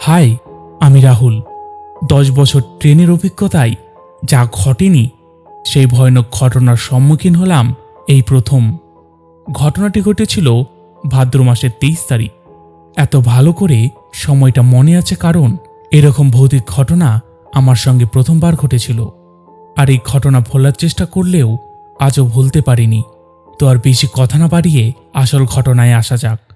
High, আমি রাহুল। দশ বছর ট্রেনের অভিজ্ঞতায় যা ঘটেনি, সেই ভয়ানক ঘটনার সম্মুখীন হলাম এই প্রথম। ঘটনাটি ঘটেছিল ভাদ্র মাসের তেইশ তারিখ। এত ভালো করে সময়টা মনে আছে কারণ এরকম ভৌতিক ঘটনা আমার সঙ্গে প্রথমবার ঘটেছিল। আর এই ঘটনা ভোলার চেষ্টা করলেও আজও ভুলতে পারিনি। তো আর বেশি কথা না বাড়িয়ে আসল ঘটনায় আসা যাক।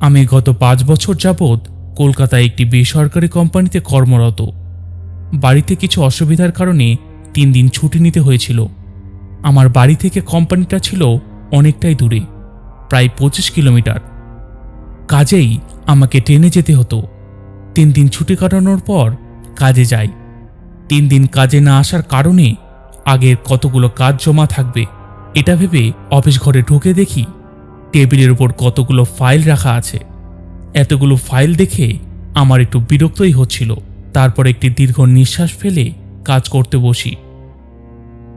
আমি গত পাঁচ বছর যাবৎ কলকাতায় একটি বেসরকারি কোম্পানিতে কর্মরত। বাড়িতে কিছু অসুবিধার কারণে তিন দিন ছুটি নিতে হয়েছিল। আমার বাড়ি থেকে কোম্পানিটা ছিল অনেকটাই দূরে, প্রায় পঁচিশ কিলোমিটার। কাজেই আমাকে ট্রেনে যেতে হতো। তিন দিন ছুটি কাটানোর পর কাজে যাই। তিন দিন কাজে না আসার কারণে আগের কতগুলো কাজ জমা থাকবে, এটা ভেবে অফিস ঘরে ঢুকে দেখি টেবিলের উপর কতগুলো ফাইল রাখা আছে। এতগুলো ফাইল দেখে আমার একটু বিরক্তই হচ্ছিল। তারপর একটি দীর্ঘ নিঃশ্বাস ফেলে কাজ করতে বসি।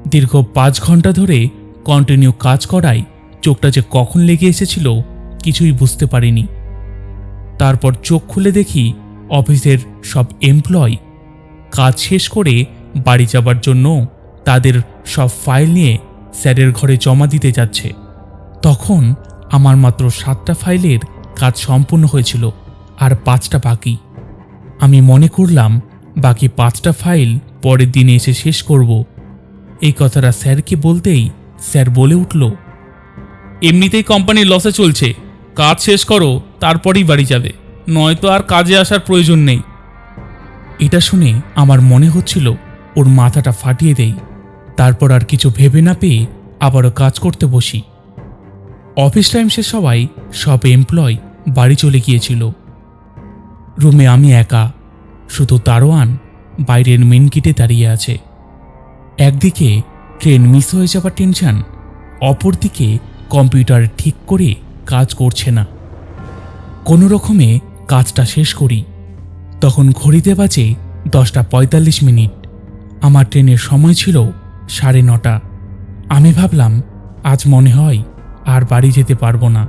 দীর্ঘ পাঁচ ঘণ্টা ধরে কন্টিনিউ কাজ করায় চোখটা যে কখন লেগে এসেছিল কিছুই বুঝতে পারিনি। তারপর চোখ খুলে দেখি অফিসের সব এমপ্লয় কাজ শেষ করে বাড়ি যাবার জন্য তাদের সব ফাইল নিয়ে স্যারের ঘরে জমা দিতে যাচ্ছে। তখন আমার মাত্র সাতটা ফাইলের কাজ সম্পূর্ণ হয়েছিল আর পাঁচটা বাকি। আমি মনে করলাম, বাকি পাঁচটা ফাইল পরের দিনে এসে শেষ করব। এই কথাটা স্যারকে বলতেই স্যার বলে উঠল, এমনিতেই কোম্পানির লসে চলছে। কাজ শেষ করো, তারপরেই বাড়ি যাবে। নয়তো আর কাজে আসার প্রয়োজন নেই। এটা শুনে আমার মনে হচ্ছিল ওর মাথাটা ফাটিয়ে দেই। তারপর আর কিছু ভেবে না পেয়ে আবারও কাজ করতে বসি। অফিস টাইম শেষ সবাই সব এমপ্লয় বাড়ি চলে গিয়েছিল। রুমে আমি একা, শুধু দারোয়ান বাইরের মেন গেটে দাঁড়িয়ে আছে। একদিকে ট্রেন মিস হয়ে যাবার টেনশন, অপরদিকে কম্পিউটার ঠিক করে কাজ করছে না। কোনো রকমে কাজটা শেষ করি। তখন ঘড়িতে বাজে দশটা পঁয়তাল্লিশ মিনিট। আমার ট্রেনের সময় ছিল সাড়ে নটা। আমি ভাবলাম, আজ মনে হয় আর বাড়ি যেতে পারব না।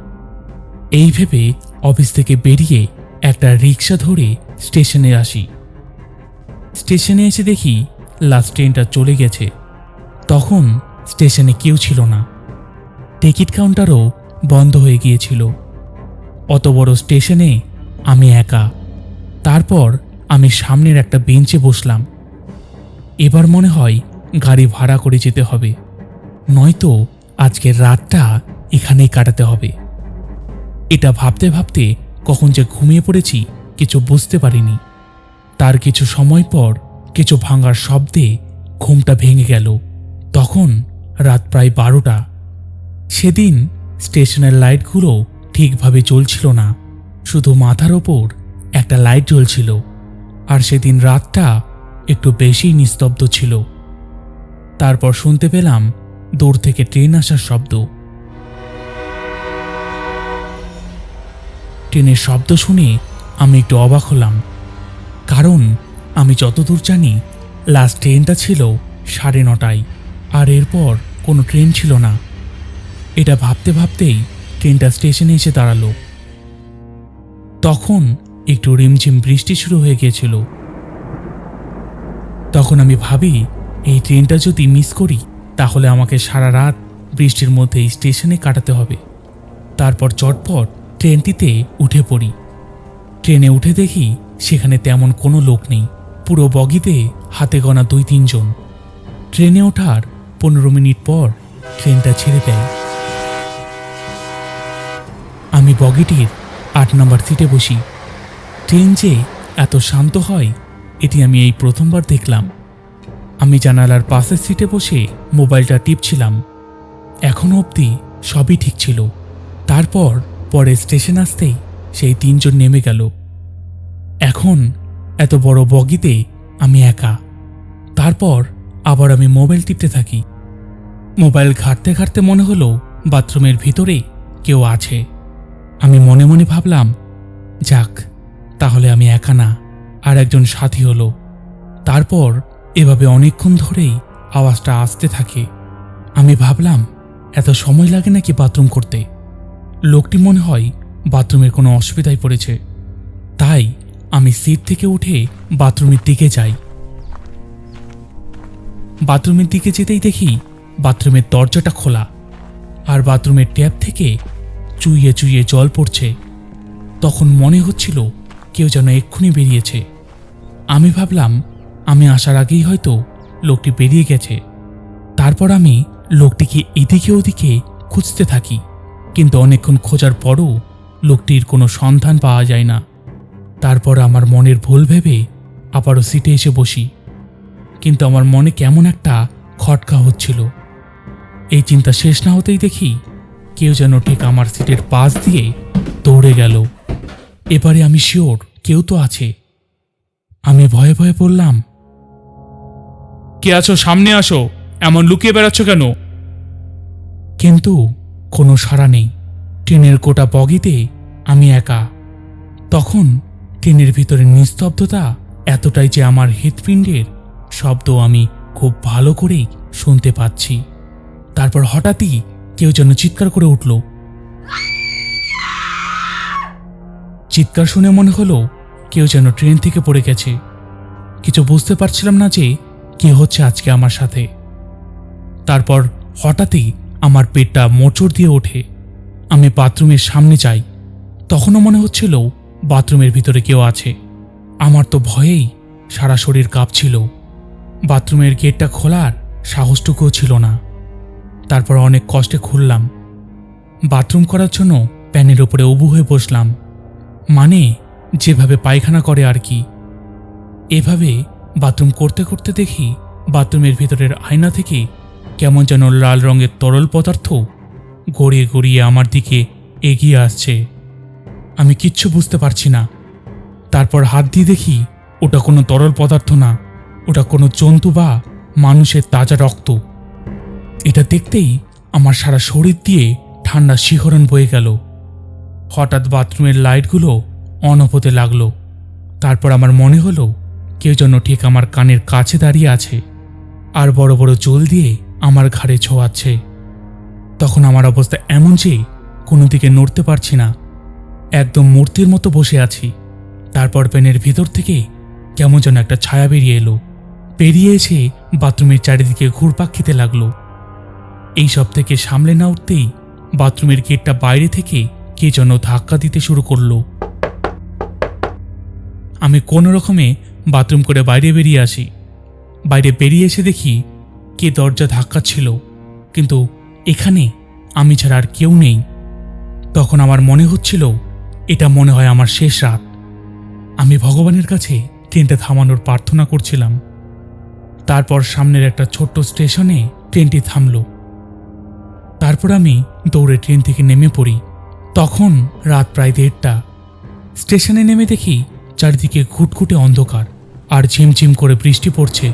এই ভেবে অফিস থেকে বেরিয়ে একটা রিক্সা ধরে স্টেশনে আসি। স্টেশনে এসে দেখি লাস্ট ট্রেনটা চলে গেছে। তখন স্টেশনে কেউ ছিল না। টিকিট কাউন্টারও বন্ধ হয়ে গিয়েছিল। অত বড় স্টেশনে আমি একা। তারপর আমি সামনের একটা বেঞ্চে বসলাম। এবার মনে হয় গাড়ি ভাড়া করে যেতে হবে। নয়তো আজকের রাতটা এখানেই কাটাতে হবে। এটা ভাবতে ভাবতে কখন যে ঘুমিয়ে পড়েছি কিছু বুঝতে পারিনি। তার কিছু সময় পর কিছু ভাঙার শব্দে ঘুমটা ভেঙে গেল। তখন রাত প্রায় বারোটা। সেদিন স্টেশনের লাইটগুলো ঠিকভাবে জ্বলছিল না। শুধু মাথার ওপর একটা লাইট জ্বলছিল। আর সেদিন রাতটা একটু বেশি নিস্তব্ধ ছিল। তারপর শুনতে পেলাম দূর থেকে ট্রেন আসার শব্দ। ট্রেনের শব্দ শুনে আমি একটু অবাক হলাম, কারণ আমি যতদূর জানি লাস্ট ট্রেনটা ছিল সাড়ে নটায়, আর এরপর কোনো ট্রেন ছিল না। এটা ভাবতে ভাবতেই ট্রেনটা স্টেশনে এসে দাঁড়াল। তখন একটু রিমঝিম বৃষ্টি শুরু হয়ে গিয়েছিল। তখন আমি ভাবি এই ট্রেনটা যদি মিস করি, তাহলে আমাকে সারা রাত বৃষ্টির মধ্যে স্টেশনে কাটাতে হবে। তারপর চটপট ট্রেনটিতে উঠে পড়ি। ট্রেনে উঠে দেখি সেখানে তেমন কোনো লোক নেই। পুরো বগিতে হাতে গোনা দুই তিনজন ট্রেনে ওঠার পনেরো মিনিট পর ট্রেনটা ছেড়ে দেয়। আমি বগিটির আট নম্বর সিটে বসি। ট্রেন যে এত শান্ত হয়, এটি আমি এই প্রথমবার দেখলাম। আমি জানালার পাশের সিটে বসে মোবাইলটা টিপছিলাম। এখনও অবধি সবই ঠিক ছিল। তারপর পরে স্টেশন আসতেই সেই তিনজন নেমে গেল। এখন এত বড় বগিতে আমি একা। তারপর আবার আমি মোবাইল টিপতে থাকি। মোবাইল ঘাঁটতে ঘাঁটতে মনে হলো বাথরুমের ভিতরে কেউ আছে। আমি মনে মনে ভাবলাম, যাক, তাহলে আমি একা না। আর একজন সাথী হলো। তারপর এভাবে অনেকক্ষণ ধরেই আওয়াজটা আসতে থাকে। আমি ভাবলাম, এত সময় লাগে নাকি বাথরুম করতে? লোকটি মনে হয় বাথরুমের কোনো অসুবিধায় পড়েছে। তাই আমি সিট থেকে উঠে বাথরুমের দিকে যাই। বাথরুমের দিকে যেতেই দেখি বাথরুমের দরজাটা খোলা আর বাথরুমের ট্যাপ থেকে চুইয়ে চুইয়ে জল পড়ছে। তখন মনে হচ্ছিল কেউ যেন এক্ষুনি বেরিয়েছে। আমি ভাবলাম আমি আসার আগেই হয়তো লোকটি বেরিয়ে গেছে। তারপর আমি লোকটিকে এদিকে ওদিকে খুঁজতে থাকি, কিন্তু অনেকক্ষণ খোঁজার পরও লোকটির কোনো সন্ধান পাওয়া যায় না। তারপর আমার মনের ভুল ভেবে আবারও সিটে এসে বসি, কিন্তু আমার মনে কেমন একটা খটকা হচ্ছিল। এই চিন্তা শেষ না হতেই দেখি কেউ যেন ঠিক আমার সিটের পাশ দিয়ে দৌড়ে গেল। এবারে আমি শিওর কেউ তো আছে। আমি ভয়ে ভয়ে বললাম কে আছো, সামনে আসো। এমন লুকিয়ে বেড়াচ্ছ কেন? কিন্তু কোনো সাড়া নেই। ট্রেনের গোটা বগিতে আমি একা। তখন ট্রেনের ভিতরে নিস্তব্ধতা এতটাই যে আমার হৃৎপিণ্ডের শব্দ আমি খুব ভালো করেই শুনতে পাচ্ছি। তারপর হঠাৎই কেউ যেন চিৎকার করে উঠল। চিৎকার শুনে মনে হলো কেউ যেন ট্রেন থেকে পড়ে গেছে। কিছু বুঝতে পারছিলাম না যে কে হচ্ছে আজকে আমার সাথে? তারপর হঠাৎই আমার পেটটা মোচড় দিয়ে ওঠে। আমি বাথরুমের সামনে যাই। তখনও মনে হচ্ছিল বাথরুমের ভিতরে কেউ আছে। আমার তো ভয়েই সারা শরীর কাঁপছিল। বাথরুমের গেটটা খোলার সাহসটুকুও ছিল না। তারপর অনেক কষ্টে খুললাম। বাথরুম করার জন্য প্যানের ওপরে উবু হয়ে বসলাম। মানে যেভাবে পায়খানা করে আর কি। এভাবে বাথরুম করতে করতে দেখি বাথরুমের ভিতরের আয়না থেকে কেমন যেন লাল রঙের তরল পদার্থ গড়িয়ে গড়িয়ে আমার দিকে এগিয়ে আসছে। আমি কিচ্ছু বুঝতে পারছি না। তারপর হাত দিয়ে দেখি ওটা কোনো তরল পদার্থ না, ওটা কোনো জন্তু বা মানুষের তাজা রক্ত। এটা দেখতেই আমার সারা শরীর দিয়ে ঠান্ডা শিহরণ বয়ে গেল। হঠাৎ বাথরুমের লাইটগুলো অন হতে লাগল। তারপর আমার মনে হলো কেউ যেন ঠিক আমার কানের কাছে দাঁড়িয়ে আছে আর বড় বড় জল দিয়ে আমার ঘাড়ে ছোঁয়াচ্ছে। তখন আমার অবস্থা এমন যে কোনো দিকে নড়তে পারছি না। একদম মূর্তির মতো বসে আছি। তারপর পেনের ভিতর থেকে কেমন যেন একটা ছায়া বেরিয়ে এলো। বেরিয়ে এসে বাথরুমের চারিদিকে ঘুরপাক খেতে লাগল। এই সব থেকে সামলে না উঠতেই বাথরুমের গেটটা বাইরে থেকে কে যেন ধাক্কা দিতে শুরু করল। আমি কোনো রকমে বাথরুম করে বাইরে বেরিয়ে আসি। বাইরে বেরিয়ে এসে দেখি কে দরজা ধাক্কা ছিল। কিন্তু এখানে আমি ছাড়া আর কেউ নেই। তখন আমার মনে হচ্ছিল, এটা মনে হয় আমার শেষ রাত। আমি ভগবানের কাছে ট্রেনটা থামানোর প্রার্থনা করছিলাম। তারপর সামনের একটা ছোট্ট স্টেশনে ট্রেনটি থামল। তারপর আমি দৌড়ে ট্রেন থেকে নেমে পড়ি। তখন রাত প্রায় দেড়টা। স্টেশনে নেমে দেখি চারিদিকে ঘুটঘুটে অন্ধকার। আর ঝিমঝিম করে বৃষ্টি পড়ছে।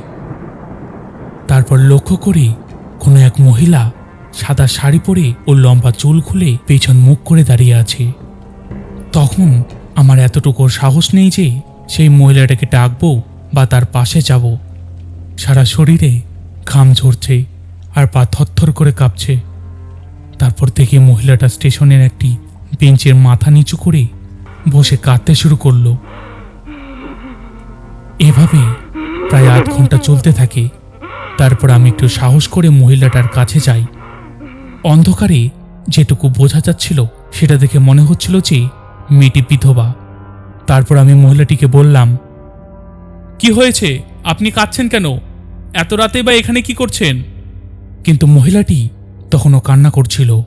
তারপর লক্ষ্য করি কোনো এক মহিলা সাদা শাড়ি পরে ও লম্বা চুল খুলে পেছন মুখ করে দাঁড়িয়ে আছে। তখন আমার এতটুকু সাহস নেই যে সেই মহিলাটাকে ডাকবো বা তার পাশে যাব। সারা শরীরে ঘাম ঝরছে আর পা থরথর করে কাঁপছে। তারপর থেকে মহিলাটা স্টেশনের একটি বেঞ্চের মাথা নিচু করে বসে কাঁদতে শুরু করল। এভাবে প্রায় আধ ঘণ্টা চলতে থাকে। তারপর আমি একটু সাহস করে মহিলাটার কাছে যাই। অন্ধকারে যেটুকু বোঝা যাচ্ছিল, সেটা দেখে মনে হচ্ছিল যে মেয়েটি বিধবা। তারপর আমি মহিলাটিকে বললাম, কি হয়েছে? আপনি কাঁদছেন কেন? এত রাতে বা এখানে কি করছেন? কিন্তু মহিলাটি তখনও কান্না করছিল।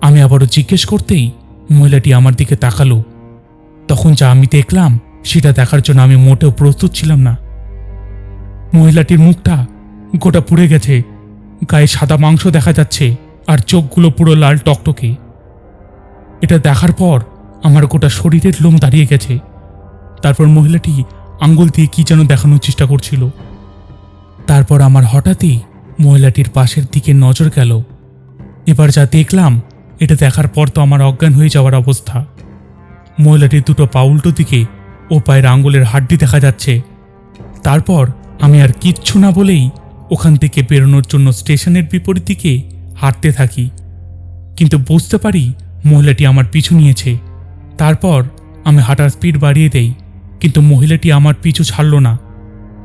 আমি আবারও জিজ্ঞেস করতেই মহিলাটি আমার দিকে তাকালো। তখন যা আমি দেখলাম সেটা দেখার জন্য আমি মোটেও প্রস্তুত ছিলাম না। মহিলাটির মুখটা গোটা পুড়ে গেছে, গায়ে সাদা মাংস দেখা যাচ্ছে আর চোখগুলো পুরো লাল টকটকে। এটা দেখার পর আমার গোটা শরীরের লোম দাঁড়িয়ে গেছে। তারপর মহিলাটি আঙ্গুল দিয়ে কি যেন দেখানোর চেষ্টা করছিল। তারপর আমার হঠাৎই মহিলাটির পাশের দিকে নজর গেল। এবার যা দেখলাম, এটা দেখার পর তো আমার অজ্ঞান হয়ে যাওয়ার অবস্থা। মহিলাটির দুটো পা উল্টো দিকে ও পায়ের আঙুলের হাড্ডি দেখা যাচ্ছে। তারপর আমি আর কিচ্ছু না বলেই ওখান থেকে বেরোনোর জন্য স্টেশনের বিপরীত দিকে হাঁটতে থাকি। কিন্তু বুঝতে পারি মহিলাটি আমার পিছু নিয়েছে। তারপর আমি হাঁটার স্পিড বাড়িয়ে দেই, কিন্তু মহিলাটি আমার পিছু ছাড়ল না।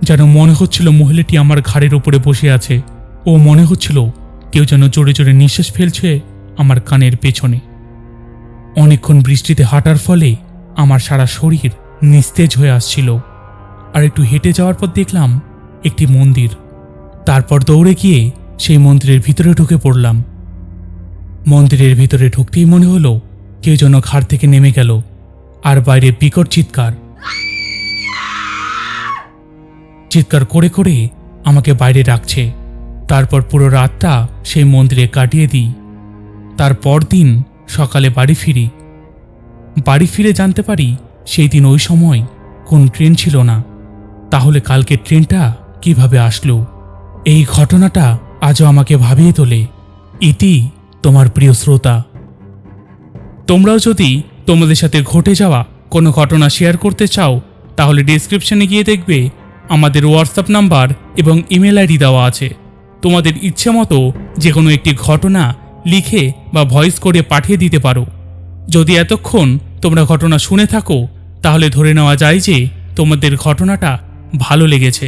যেন মনে হচ্ছিল মহিলাটি আমার ঘাড়ের ওপরে বসে আছে। ও মনে হচ্ছিল কেউ যেন জোরে জোরে নিঃশ্বাস ফেলছে আমার কানের পেছনে। অনেকক্ষণ বৃষ্টিতে হাঁটার ফলে আমার সারা শরীর নিস্তেজ হয়ে আসছিল। আর একটু হেঁটে যাওয়ার পর দেখলাম একটি মন্দির। তারপর দৌড়ে গিয়ে সেই মন্দিরের ভিতরে ঢুকে পড়লাম। মন্দিরের ভিতরে ঢুকতেই মনে হলো কেউ যেন ঘাড় থেকে নেমে গেল, আর বাইরে বিকট চিৎকার। চিৎকার করে করে আমাকে বাইরে ডাকছে। তারপর পুরো রাতটা সেই মন্দিরে কাটিয়ে দিই। তারপর দিন সকালে বাড়ি ফিরি। বাড়ি ফিরে জানতে পারি সেই দিন ওই সময় কোন ট্রেন ছিল না। তাহলে কালকে ট্রেনটা কীভাবে আসলো? এই ঘটনাটা আজও আমাকে ভাবিয়ে তোলে। ইতি তোমার প্রিয় শ্রোতা। তোমরাও যদি তোমাদের সাথে ঘটে যাওয়া কোনো ঘটনা শেয়ার করতে চাও, তাহলে ডিসক্রিপশনে গিয়ে দেখবে আমাদের হোয়াটসঅ্যাপ নাম্বার এবং ইমেল আইডি দেওয়া আছে। তোমাদের ইচ্ছে মতো যে কোনো একটি ঘটনা লিখে বা ভয়েস করে পাঠিয়ে দিতে পারো। যদি এতক্ষণ তোমরা ঘটনা শুনে থাকো, তাহলে ধরে নেওয়া যায় যে তোমাদের ঘটনাটা ভালো লেগেছে।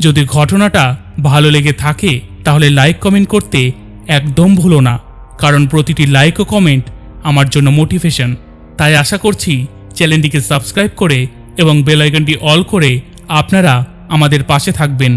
যদি ঘটনাটা ভালো লেগে থাকে, তাহলে লাইক কমেন্ট করতে একদম ভুলো না, কারণ প্রতিটি লাইক ও কমেন্ট আমার জন্য মোটিভেশন তাই আশা করছি চ্যানেলটিকে সাবস্ক্রাইব করে এবং বেল আইকনটি অল করে আপনারা আমাদের পাশে থাকবেন।